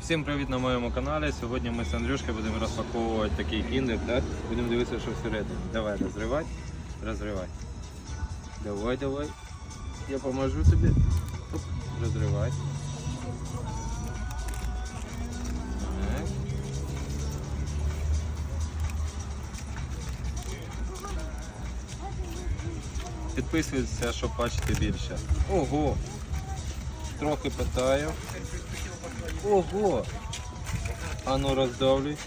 Всім привіт на моєму каналі. Сьогодні ми з Андрюшкою будемо розпаковувати такий кіндер, так? Будемо дивитися, що всередині. Давай, розривай. Розривай. Давай, давай. Я поможу тобі. Розривай. Так. Щоб бачити більше. Ого! Трохи питаю. Ого! А ну роздавлюй.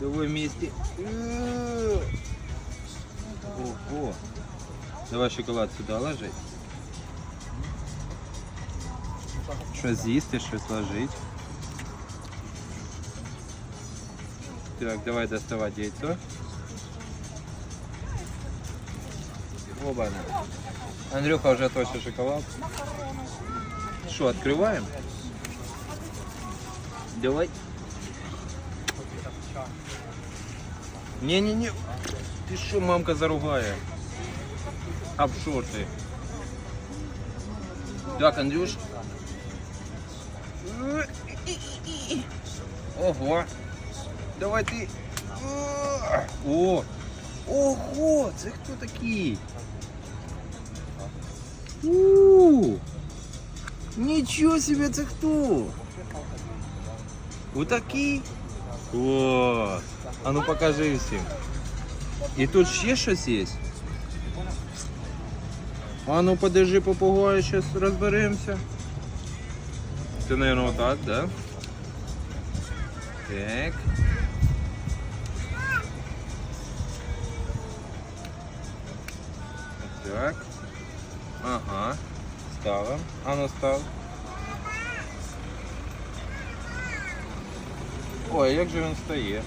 Давай. Е. Ого. Давай шоколад сюди ложи. Щось з'їсти, щось ложить. Так, давай доставать яйцо. Оба. Андрюха уже точно шоколад. Что, открываем? Давай. Не-не-не. Ты что, мамка заругає? Об шорти. Так, Андрюш. Ого. Давай ти. О! Ого! Це хто такий? Нічого себе, це хто? Отакий? Клас! А ну покажи всім. І тут ще щось є? А ну подержи попугая, зараз розберемося. Це, наверное, отак, да? Так. Так. Ага. Ставим. А ну став. Ой, як же він стає?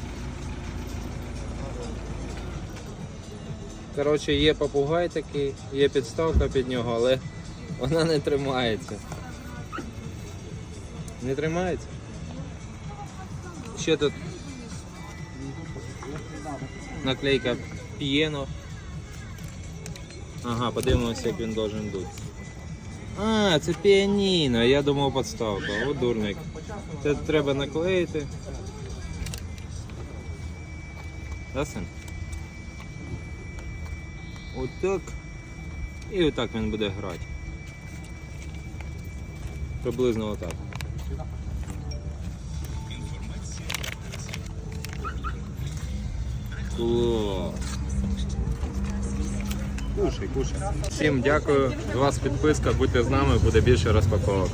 Коротше, є попугай такий, є підставка під нього, але вона не тримається. Не тримається? Ще тут наклейка п'єно. Ага, подивимося, як він должен бути. А, це піаніно, я думав подставка. О, дурник. Це треба наклеїти. Да? Отак. І отак він буде грати. Приблизно отак. Клас. Кушай, кушай. Всім дякую. З вас підписка, будьте з нами, буде більше розпаковок.